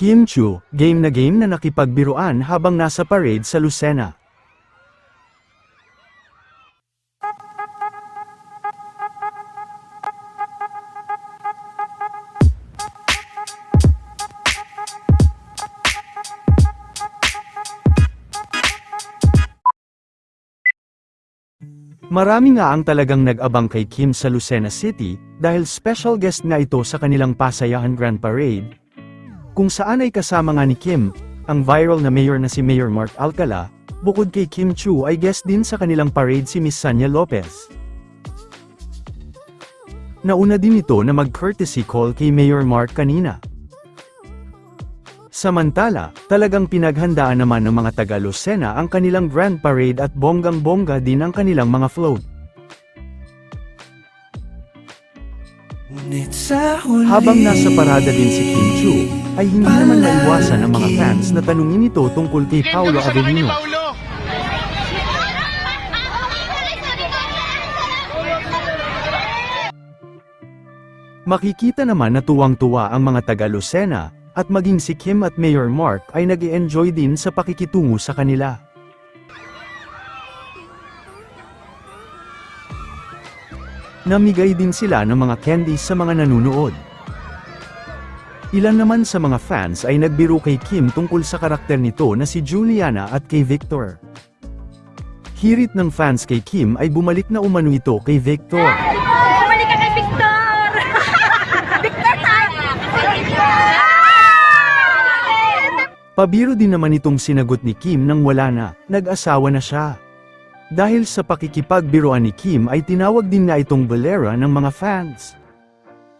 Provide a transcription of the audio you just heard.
Kim Chu, game na game na nakipagbiruan habang nasa parade sa Lucena. Marami nga ang talagang nag-abang kay Kim sa Lucena City, dahil special guest nga ito sa kanilang Pasayahan Grand Parade. Kung saan ay kasama nga ni Kim, ang viral na mayor na si Mayor Mark Alcala, bukod kay Kim Chu ay guest din sa kanilang parade si Miss Sanya Lopez. Nauna din ito na mag-courtesy call kay Mayor Mark kanina. Samantala, talagang pinaghandaan naman ng mga taga Lucena ang kanilang Grand Parade at bonggang-bongga din ang kanilang mga float. Habang nasa parada din si Kim Chu, ay hindi naman naiwasan ng mga fans na tanungin ito tungkol kay Paolo Avellino. Makikita naman na tuwang-tuwa ang mga taga Lucena, at maging si Kim at Mayor Mark ay nag enjoy din sa pakikitungo sa kanila. Namigay din sila ng mga candies sa mga nanunood. Ilan naman sa mga fans ay nagbiro kay Kim tungkol sa karakter nito na si Juliana at kay Victor. Hirit ng fans kay Kim ay bumalik na umano ito kay Victor. Bumalik ka kay Victor! Victor time! Pabiro din naman itong sinagot ni Kim nang wala na, nag-asawa na siya. Dahil sa pakikipagbiroan ni Kim ay tinawag din nga itong bolera ng mga fans.